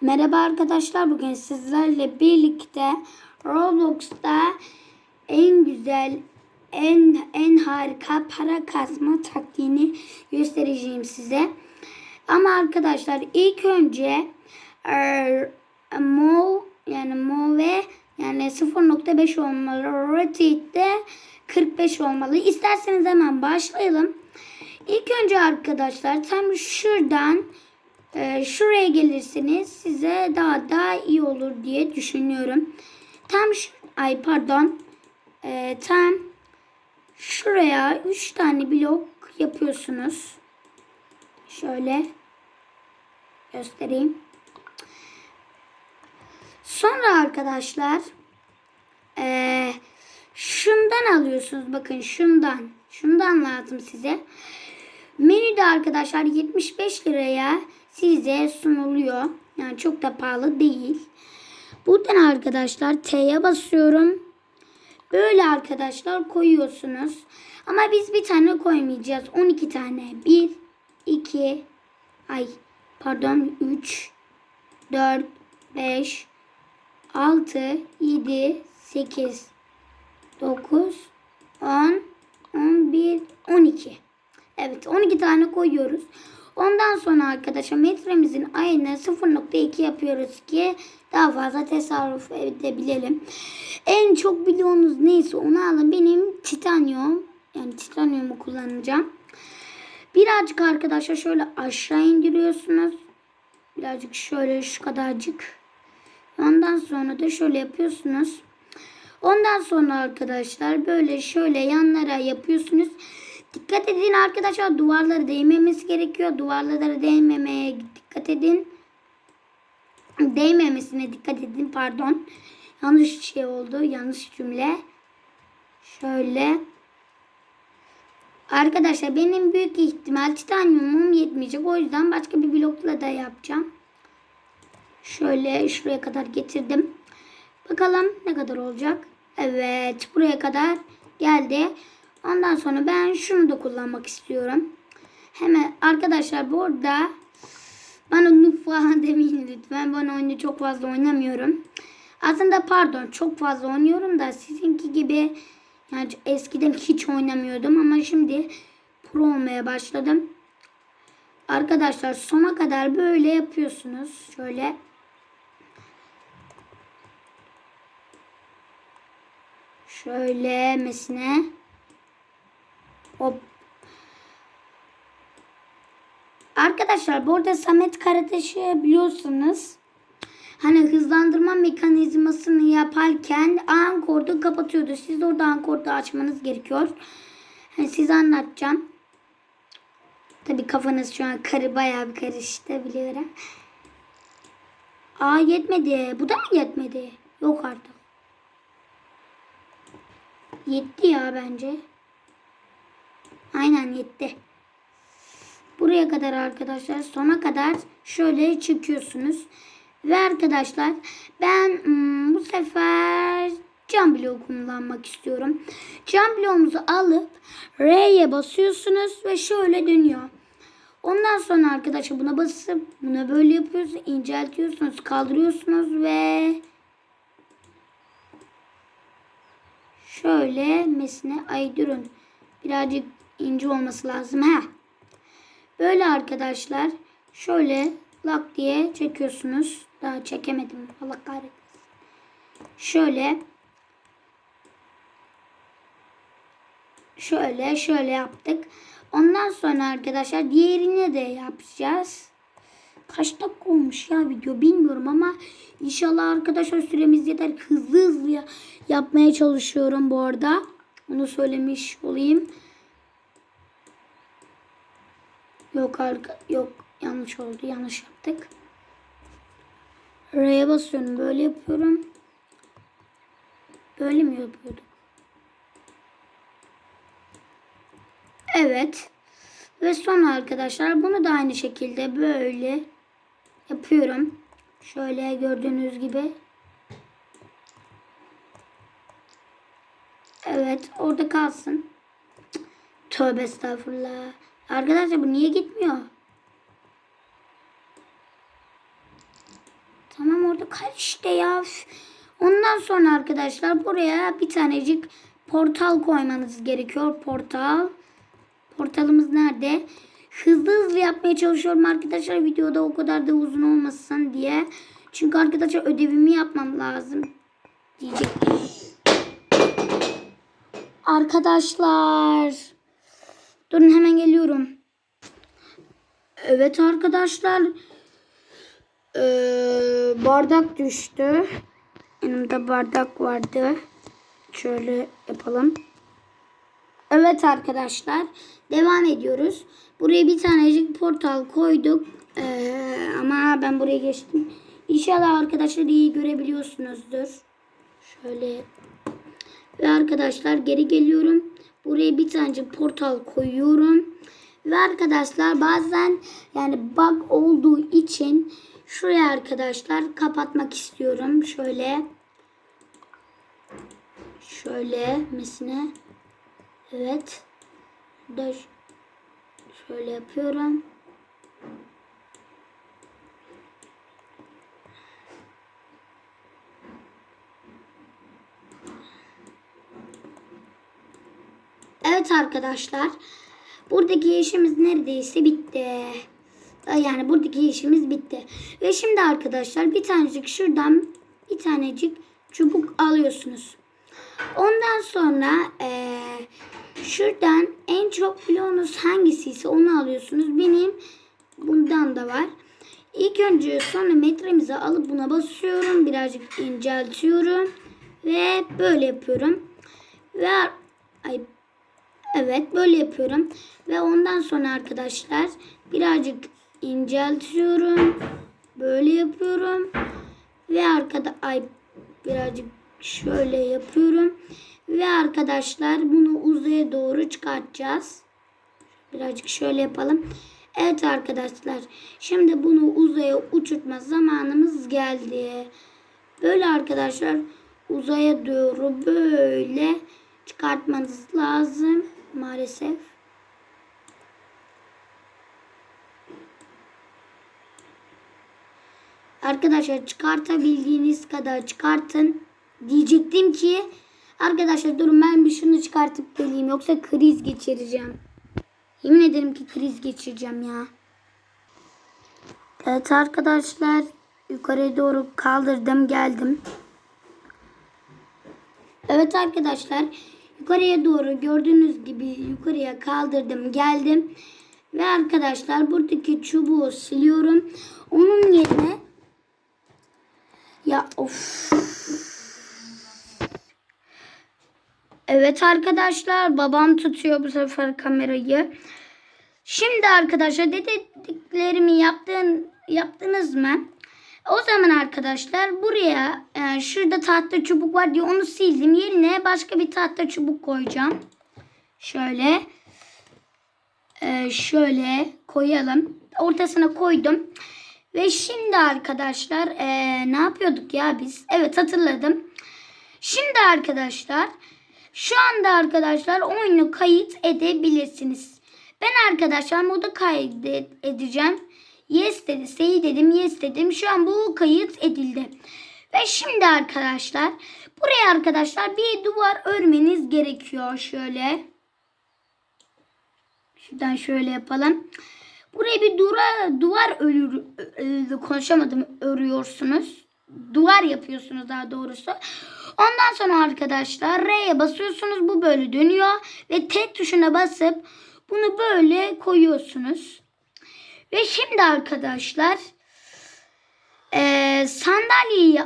Merhaba arkadaşlar bugün sizlerle birlikte Roblox'ta en güzel en en harika para kasma taktiğini göstereceğim size. Ama arkadaşlar ilk önce er, mo yani mo ve yani 0.5 olmalı. Rotate de 45 olmalı. İsterseniz hemen başlayalım. İlk önce arkadaşlar tam şuradan e, şuraya gelirsiniz size daha da iyi olur diye düşünüyorum. Tam şu, ay pardon e, tam şuraya 3 tane blok yapıyorsunuz. Şöyle göstereyim. Sonra arkadaşlar e, şundan alıyorsunuz. Bakın şundan. Şundan lazım size. Menüde arkadaşlar 75 liraya size sunuluyor. Yani çok da pahalı değil. Buradan arkadaşlar T'ye basıyorum. Böyle arkadaşlar koyuyorsunuz. Ama biz bir tane koymayacağız. 12 tane. 1, 2, ay pardon 3, 4, 5, 6, 7, 8, 9, 10, 11, 12. Evet 12 tane koyuyoruz. Ondan sonra arkadaşlar metremizin ayını 0.2 yapıyoruz ki daha fazla tasarruf edebilelim. En çok biliyorsunuz neyse onu alın. Benim titanyum yani titanyumu kullanacağım. Birazcık arkadaşlar şöyle aşağı indiriyorsunuz. Birazcık şöyle şu kadarcık. Ondan sonra da şöyle yapıyorsunuz. Ondan sonra arkadaşlar böyle şöyle yanlara yapıyorsunuz. Dikkat edin arkadaşlar duvarlara değmemesi gerekiyor. Duvarlara değmemeye dikkat edin. Değmemesine dikkat edin pardon. Yanlış şey oldu. Yanlış cümle. Şöyle. Arkadaşlar benim büyük ihtimal titanyumum yetmeyecek. O yüzden başka bir blokla da yapacağım. Şöyle şuraya kadar getirdim. Bakalım ne kadar olacak. Evet buraya kadar geldi. Ondan sonra ben şunu da kullanmak istiyorum. Hemen arkadaşlar burada bana noob falan demeyin lütfen. Ben oyunu çok fazla oynamıyorum. Aslında pardon çok fazla oynuyorum da sizinki gibi yani eskiden hiç oynamıyordum ama şimdi pro olmaya başladım. Arkadaşlar sona kadar böyle yapıyorsunuz. Şöyle şöyle mesine Hop. Arkadaşlar bu arada Samet Karataş'ı biliyorsunuz. Hani hızlandırma mekanizmasını yaparken ankordu kapatıyordu. Siz orada ankordu açmanız gerekiyor. Yani size anlatacağım. Tabi kafanız şu an karı bayağı bir karıştı biliyorum. Aa yetmedi. Bu da mı yetmedi? Yok artık. Yetti ya bence. Aynen yetti. Buraya kadar arkadaşlar sona kadar şöyle çıkıyorsunuz. Ve arkadaşlar ben hmm, bu sefer cam bloğu kullanmak istiyorum. Cam bloğumuzu alıp R'ye basıyorsunuz ve şöyle dönüyor. Ondan sonra arkadaşlar buna basıp buna böyle yapıyorsunuz. inceltiyorsunuz, kaldırıyorsunuz ve şöyle mesine ay durun. Birazcık ince olması lazım. ha. Böyle arkadaşlar şöyle lak diye çekiyorsunuz. Daha çekemedim. Allah kahretsin. Şöyle şöyle şöyle yaptık. Ondan sonra arkadaşlar diğerini de yapacağız. Kaç dakika olmuş ya video bilmiyorum ama inşallah arkadaşlar süremiz yeter. Hızlı hızlı yapmaya çalışıyorum bu arada. Onu söylemiş olayım. Yok arka yok yanlış oldu. Yanlış yaptık. R'ye basıyorum. Böyle yapıyorum. Böyle mi yapıyorduk? Evet. Ve son arkadaşlar bunu da aynı şekilde böyle yapıyorum. Şöyle gördüğünüz gibi. Evet orada kalsın. Tövbe estağfurullah. Arkadaşlar bu niye gitmiyor? Tamam orada kal işte ya. Ondan sonra arkadaşlar buraya bir tanecik portal koymanız gerekiyor. Portal. Portalımız nerede? Hızlı hızlı yapmaya çalışıyorum arkadaşlar. Videoda o kadar da uzun olmasın diye. Çünkü arkadaşlar ödevimi yapmam lazım. Diyecektim. Arkadaşlar. Durun hemen geliyorum. Evet arkadaşlar. Ee, bardak düştü. Yanımda bardak vardı. Şöyle yapalım. Evet arkadaşlar. Devam ediyoruz. Buraya bir tanecik portal koyduk. Ee, ama ben buraya geçtim. İnşallah arkadaşlar iyi görebiliyorsunuzdur. Şöyle. Ve arkadaşlar geri geliyorum. Buraya bir tanecik portal koyuyorum. Ve arkadaşlar bazen yani bug olduğu için şuraya arkadaşlar kapatmak istiyorum. Şöyle. Şöyle mesela. Evet. Da şöyle yapıyorum. Evet arkadaşlar. Buradaki işimiz neredeyse bitti. Yani buradaki işimiz bitti. Ve şimdi arkadaşlar bir tanecik şuradan bir tanecik çubuk alıyorsunuz. Ondan sonra eee, şuradan en çok bloğunuz hangisiyse onu alıyorsunuz. Benim bundan da var. İlk önce sonra metremizi alıp buna basıyorum. Birazcık inceltiyorum. Ve böyle yapıyorum. Ve ay, evet böyle yapıyorum. Ve ondan sonra arkadaşlar birazcık inceltiyorum. Böyle yapıyorum. Ve arkada ay birazcık şöyle yapıyorum. Ve arkadaşlar bunu uzaya doğru çıkartacağız. Birazcık şöyle yapalım. Evet arkadaşlar. Şimdi bunu uzaya uçurtma zamanımız geldi. Böyle arkadaşlar uzaya doğru böyle çıkartmanız lazım maalesef. Arkadaşlar çıkartabildiğiniz kadar çıkartın. Diyecektim ki arkadaşlar durun ben bir şunu çıkartıp geleyim yoksa kriz geçireceğim. Yemin ederim ki kriz geçireceğim ya. Evet arkadaşlar yukarıya doğru kaldırdım geldim. Evet arkadaşlar yukarıya doğru gördüğünüz gibi yukarıya kaldırdım geldim. Ve arkadaşlar buradaki çubuğu siliyorum. Onun yerine ya of. Evet arkadaşlar babam tutuyor bu sefer kamerayı. Şimdi arkadaşlar dediklerimi yaptın, yaptınız mı? O zaman arkadaşlar buraya e, şurada tahta çubuk var diye onu sildim. Yerine başka bir tahta çubuk koyacağım. Şöyle. E, şöyle koyalım. Ortasına koydum. Ve şimdi arkadaşlar e, ne yapıyorduk ya biz? Evet hatırladım. Şimdi arkadaşlar şu anda arkadaşlar oyunu kayıt edebilirsiniz. Ben arkadaşlar moda kaydet edeceğim. Yes dedi. Say dedim. Yes dedim. Şu an bu kayıt edildi. Ve şimdi arkadaşlar buraya arkadaşlar bir duvar örmeniz gerekiyor. Şöyle. Şuradan şöyle yapalım. Buraya bir dura, duvar örür, ö- konuşamadım örüyorsunuz. Duvar yapıyorsunuz daha doğrusu. Ondan sonra arkadaşlar R'ye basıyorsunuz. Bu böyle dönüyor. Ve T tuşuna basıp bunu böyle koyuyorsunuz. Ve şimdi arkadaşlar eee, sandalyeyi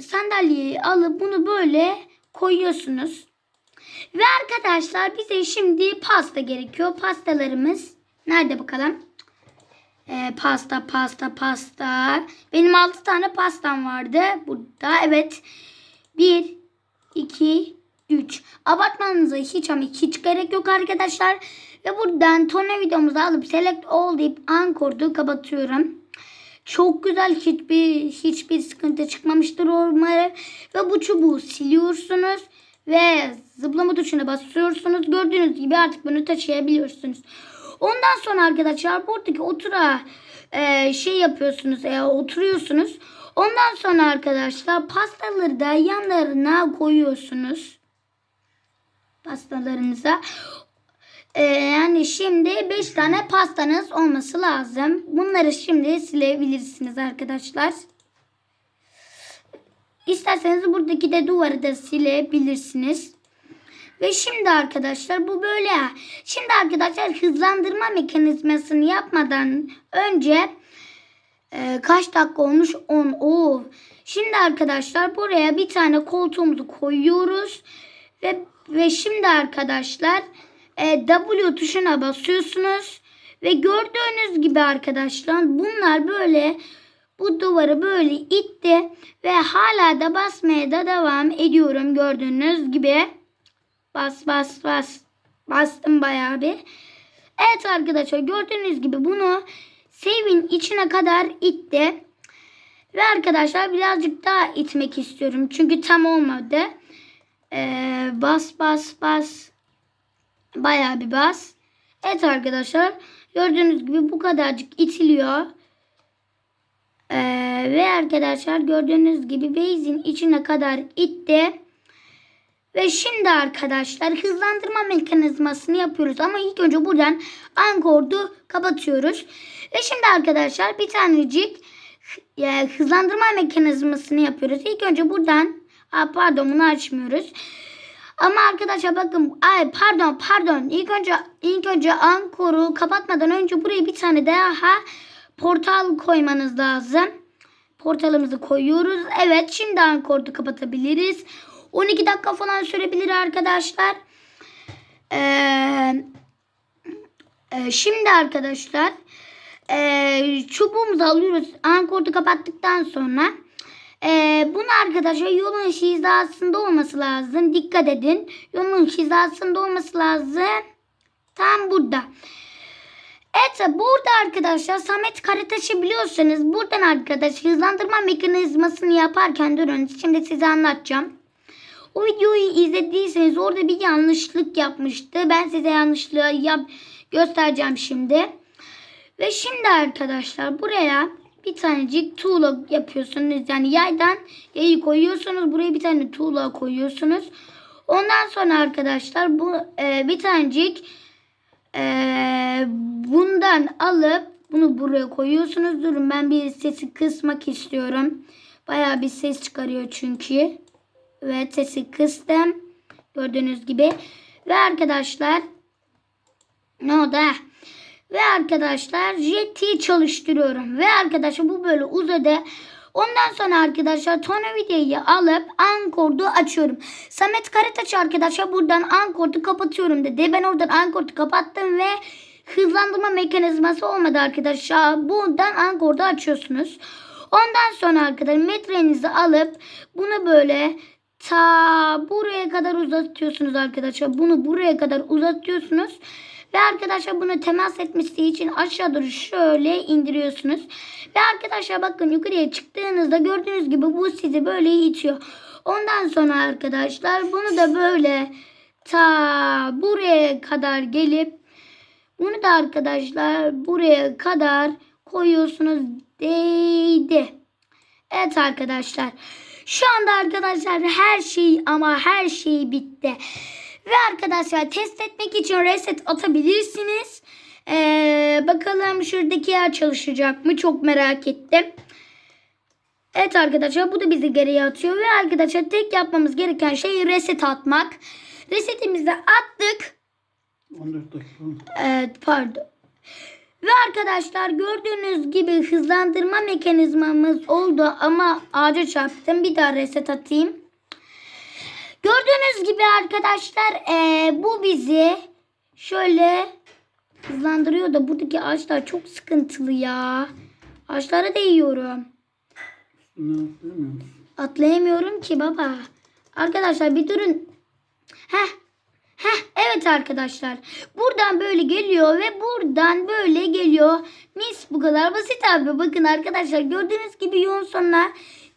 sandalyeyi alıp bunu böyle koyuyorsunuz. Ve arkadaşlar bize şimdi pasta gerekiyor. Pastalarımız nerede bakalım? Ee, pasta, pasta, pasta. Benim 6 tane pastam vardı. Burada evet. 1, 2, 3. Abartmanıza hiç ama hiç gerek yok arkadaşlar. Ve buradan tornavidomuzu alıp select all deyip ankordu kapatıyorum. Çok güzel hiçbir hiçbir sıkıntı çıkmamıştır umarım. Ve bu çubuğu siliyorsunuz. Ve zıplama tuşuna basıyorsunuz. Gördüğünüz gibi artık bunu taşıyabiliyorsunuz. Ondan sonra arkadaşlar buradaki otura e, şey yapıyorsunuz. E, oturuyorsunuz. Ondan sonra arkadaşlar pastaları da yanlarına koyuyorsunuz. Pastalarınıza. Ee, yani şimdi 5 tane pastanız olması lazım. Bunları şimdi silebilirsiniz arkadaşlar. İsterseniz buradaki de duvarı da silebilirsiniz. Ve şimdi arkadaşlar bu böyle. Şimdi arkadaşlar hızlandırma mekanizmasını yapmadan önce e, kaç dakika olmuş? 10. Oo. Şimdi arkadaşlar buraya bir tane koltuğumuzu koyuyoruz. Ve ve şimdi arkadaşlar e, W tuşuna basıyorsunuz. Ve gördüğünüz gibi arkadaşlar bunlar böyle bu duvarı böyle itti. Ve hala da basmaya da devam ediyorum gördüğünüz gibi. Bas bas bas. Bastım bayağı bir. Evet arkadaşlar gördüğünüz gibi bunu save'in içine kadar itti. Ve arkadaşlar birazcık daha itmek istiyorum. Çünkü tam olmadı. Ee, bas bas bas. Bayağı bir bas. Evet arkadaşlar gördüğünüz gibi bu kadarcık itiliyor. Ee, ve arkadaşlar gördüğünüz gibi base'in içine kadar itti. Ve şimdi arkadaşlar hızlandırma mekanizmasını yapıyoruz. Ama ilk önce buradan ankordu kapatıyoruz. Ve şimdi arkadaşlar bir tanecik e, hızlandırma mekanizmasını yapıyoruz. İlk önce buradan Aa, pardon bunu açmıyoruz. Ama arkadaşlar bakın ay pardon pardon ilk önce ilk önce ankoru kapatmadan önce buraya bir tane daha portal koymanız lazım. Portalımızı koyuyoruz. Evet şimdi ankordu kapatabiliriz. 12 dakika falan sürebilir arkadaşlar. Ee, e, şimdi arkadaşlar e, çubuğumuzu alıyoruz. Ankordu kapattıktan sonra e, bunu arkadaşlar yolun hizasında olması lazım. Dikkat edin. Yolun hizasında olması lazım. Tam burada. Evet burada arkadaşlar Samet Karataş'ı biliyorsanız buradan arkadaş hızlandırma mekanizmasını yaparken durun. Şimdi size anlatacağım. O videoyu izlediyseniz orada bir yanlışlık yapmıştı. Ben size yanlışlığı yap göstereceğim şimdi. Ve şimdi arkadaşlar buraya bir tanecik tuğla yapıyorsunuz. Yani yaydan yayı koyuyorsunuz. Buraya bir tane tuğla koyuyorsunuz. Ondan sonra arkadaşlar bu e, bir tanecik e, bundan alıp bunu buraya koyuyorsunuz. Durun ben bir sesi kısmak istiyorum. Baya bir ses çıkarıyor çünkü. Ve sesi kıstım. Gördüğünüz gibi. Ve arkadaşlar ne oldu? Ve arkadaşlar jeti çalıştırıyorum. Ve arkadaşlar bu böyle uzadı. Ondan sonra arkadaşlar tornavidayı alıp ankordu açıyorum. Samet Karataç arkadaşlar buradan ankordu kapatıyorum dedi. Ben oradan ankordu kapattım ve hızlandırma mekanizması olmadı arkadaşlar. Buradan ankordu açıyorsunuz. Ondan sonra arkadaşlar metrenizi alıp bunu böyle ta buraya kadar uzatıyorsunuz arkadaşlar. Bunu buraya kadar uzatıyorsunuz. Ve arkadaşlar bunu temas etmesi için aşağı doğru şöyle indiriyorsunuz. Ve arkadaşlar bakın yukarıya çıktığınızda gördüğünüz gibi bu sizi böyle itiyor. Ondan sonra arkadaşlar bunu da böyle ta buraya kadar gelip bunu da arkadaşlar buraya kadar koyuyorsunuz. Değdi. Evet arkadaşlar. Şu anda arkadaşlar her şey ama her şey bitti. Ve arkadaşlar test etmek için reset atabilirsiniz. Ee, bakalım şuradaki yer çalışacak mı? Çok merak ettim. Evet arkadaşlar bu da bizi geriye atıyor. Ve arkadaşlar tek yapmamız gereken şey reset atmak. Resetimizi attık. 14 dakika. Evet pardon. Ve arkadaşlar gördüğünüz gibi hızlandırma mekanizmamız oldu ama ağaca çarptım. Bir daha reset atayım. Gördüğünüz gibi arkadaşlar eee, bu bizi şöyle hızlandırıyor da buradaki ağaçlar çok sıkıntılı ya. Ağaçlara değiyorum. Atlayamıyorum ki baba. Arkadaşlar bir durun. Heh. Heh evet arkadaşlar. Buradan böyle geliyor ve buradan böyle geliyor. Mis bu kadar basit abi. Bakın arkadaşlar gördüğünüz gibi yolun sonuna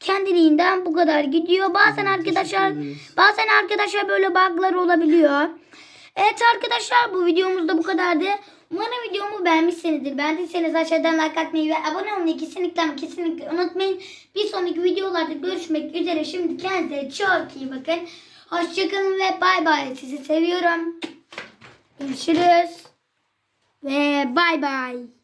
kendiliğinden bu kadar gidiyor. Bazen arkadaşlar bazen arkadaşlar böyle bug'lar olabiliyor. Evet arkadaşlar bu videomuz da bu kadardı. Umarım videomu beğenmişsinizdir. Beğendiyseniz aşağıdan like atmayı ve abone olmayı kesinlikle kesinlikle unutmayın. Bir sonraki videolarda görüşmek üzere. Şimdi kendinize çok iyi bakın. Hoşçakalın ve bay bay. Sizi seviyorum. Görüşürüz. Ve bay bay.